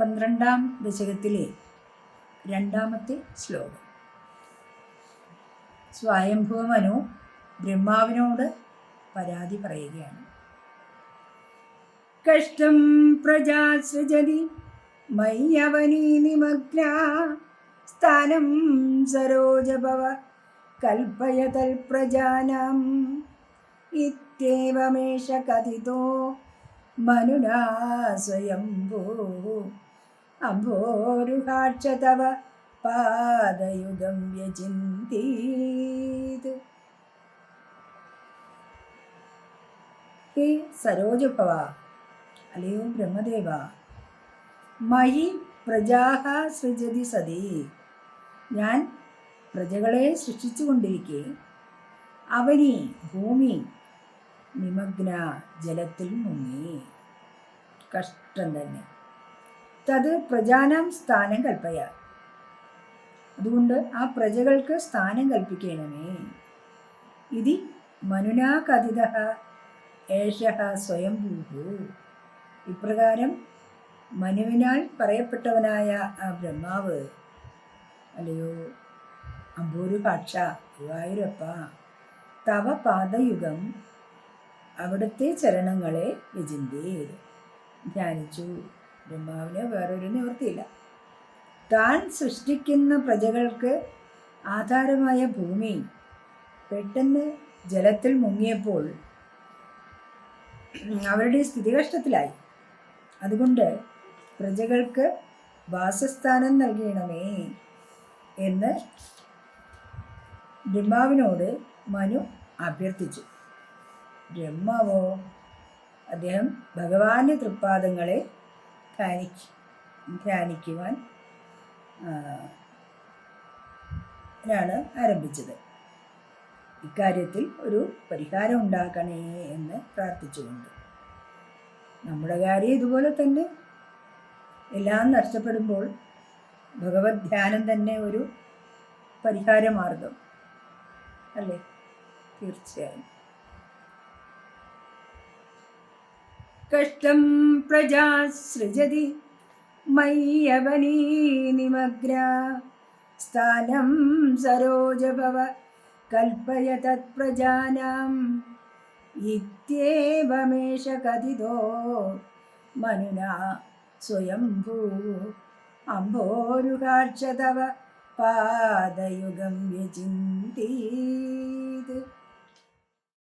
പന്ത്രണ്ടാം ദശകത്തിലെ രണ്ടാമത്തെ ശ്ലോകം. സ്വയംഭൂമനു ബ്രഹ്മാവിനോട് പരാതി പറയുകയാണ്. കഷ്ടം പ്രജാസൃജതി മയ്യവനീ നിമഗ്ന സ്ഥാനം സരോജഭവ കൽപ്പയ തൽപ്രജാനാം ഇത്യേവമേഷ കഥിതോ മനുനാ സ്വയംഭൂ അംഭോരുഹാക്ഷ തവ പാദയുഗം വ്യചിന്തീത്. ഹേ സരോജഭവ അല്ലയോ ബ്രഹ്മദേവ മയി പ്രജാഹ സൃജതി സതി. ഞാൻ പ്രജകളെ സൃഷ്ടിച്ചുകൊണ്ടിരിക്കെ അവനി ഭൂമി നിമഗ്ന ജലത്തിൽ മുങ്ങി. കഷ്ടം തന്നെ. തത് പ്രജാനാം സ്ഥാനം കൽപ്പയ. അതുകൊണ്ട് ആ പ്രജകൾക്ക് സ്ഥാനം കൽപ്പിക്കണമേ. ഇതി മനുനാ കഥിത ഏഷ സ്വയംഭൂഹു. ഇപ്രകാരം മനുവിനാൽ പറയപ്പെട്ടവനായ ആ ബ്രഹ്മാവ് അല്ലയോ അമ്പൂരു കാക്ഷ ഗുരുവായൂരപ്പ തവ പാദയുഗം അവിടുത്തെ ചരണങ്ങളെ രചിന്തേ. ധ്യാനിച്ചു. ബ്രഹ്മാവിന് വേറൊരു നിവൃത്തിയില്ല. താൻ സൃഷ്ടിക്കുന്ന പ്രജകൾക്ക് ആധാരമായ ഭൂമി. പെട്ടെന്ന് ജലത്തിൽ മുങ്ങിയപ്പോൾ അവരുടെ സ്ഥിതി കഷ്ടത്തിലായി. അതുകൊണ്ട് പ്രജകൾക്ക് വാസസ്ഥാനം നൽകണമേ എന്ന് ബ്രഹ്മാവിനോട് മനു അഭ്യർത്ഥിച്ചു. ബ്രഹ്മാവോ അദ്ദേഹം ഭഗവാന്റെ തൃപ്പാദങ്ങളെ ധ്യാനിക്ക് ധ്യാനിക്കുവാൻ ാണ് ആരംഭിച്ചത്. ഇക്കാര്യത്തിൽ ഒരു പരിഹാരം ഉണ്ടാക്കണേ എന്ന് പ്രാർത്ഥിച്ചുകൊണ്ട്. നമ്മുടെ കാര്യം ഇതുപോലെ തന്നെ എല്ലാം നഷ്ടപ്പെടുമ്പോൾ ഭഗവത് ധ്യാനം തന്നെ ഒരു പരിഹാര മാർഗം അല്ലേ? തീർച്ചയായും. കഷ്ടം പ്രജാ സൃജതി. മയ്യവനീ स्थानं സ്ഥാനം സരോജഭവ. കൽപ്പയ തത്പ്രജാനാം ഇത്യേവമേഷ കഥിതോ. മനുനാ സ്വയംഭൂ. അംഭോരുകാക്ഷതവ പാദയുഗം വ്യചിന്തീത്.